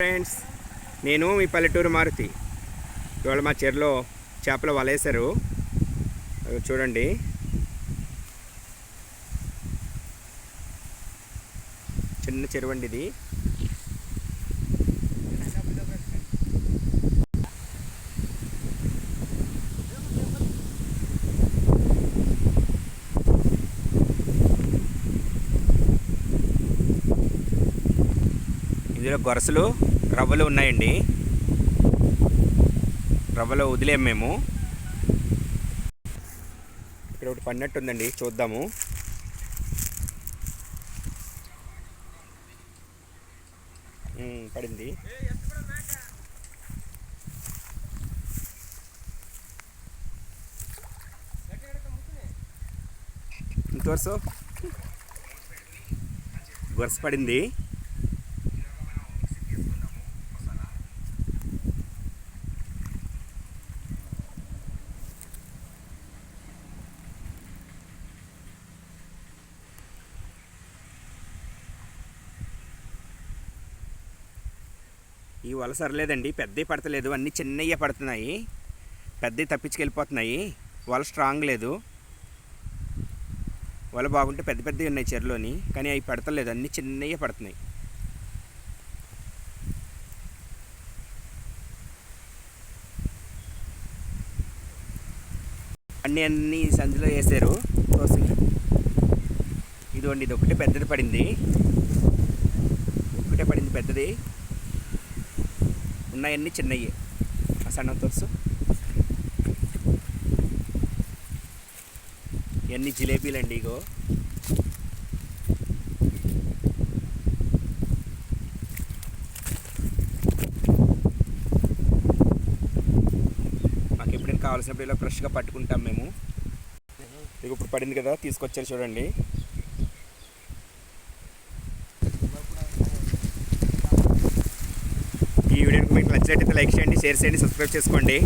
Friends నేను మీ పల్లెటూరు మారుతి. ఇవాళ మా చెరులో చేపలు వలేశారు చూడండి. చిన్న చెరువు అండి ఇది. ఇందులో గొరసలు రవ్వలు ఉన్నాయండి. రవ్వలు వదిలేం మేము. ఇక్కడ ఒకటి పడినట్టు ఉందండి చూద్దాము. పడింది. ఇంత వరుస వరుస పడింది. ఈ వల సరలేదండి. పెద్దవి పడతలేదు. అన్నీ చిన్నయ్యే పడుతున్నాయి. పెద్దవి తప్పించుకెళ్ళిపోతున్నాయి. వల స్ట్రాంగ్ లేదు. వల బాగుంటే పెద్ద పెద్దవి ఉన్నాయి చెరులోని. కానీ అవి పడతలేదు. అన్నీ చిన్నయ్యే పడుతున్నాయి. అన్నీ అన్ని సంధిలో వేసారు ఇదిగోండి ఇది ఒకటి పెద్దది పడింది. ఒకటే పడింది పెద్దది. ఉన్నాయన్నీ చిన్నయ్యే. ఆ సన్న తోసు ఇవన్నీ జిలేబీలు అండి ఇగో. మాకు ఎప్పుడైనా కావాల్సినప్పుడు ఇలా ఫ్రెష్గా పట్టుకుంటాం మేము. ఇక ఇప్పుడు పడింది కదా తీసుకొచ్చారు చూడండి. ఈ వీడియోకి మీకు నచ్చినట్టయితే లైక్ చేయండి షేర్ చేయండి సబ్స్క్రైబ్ చేసుకోండి.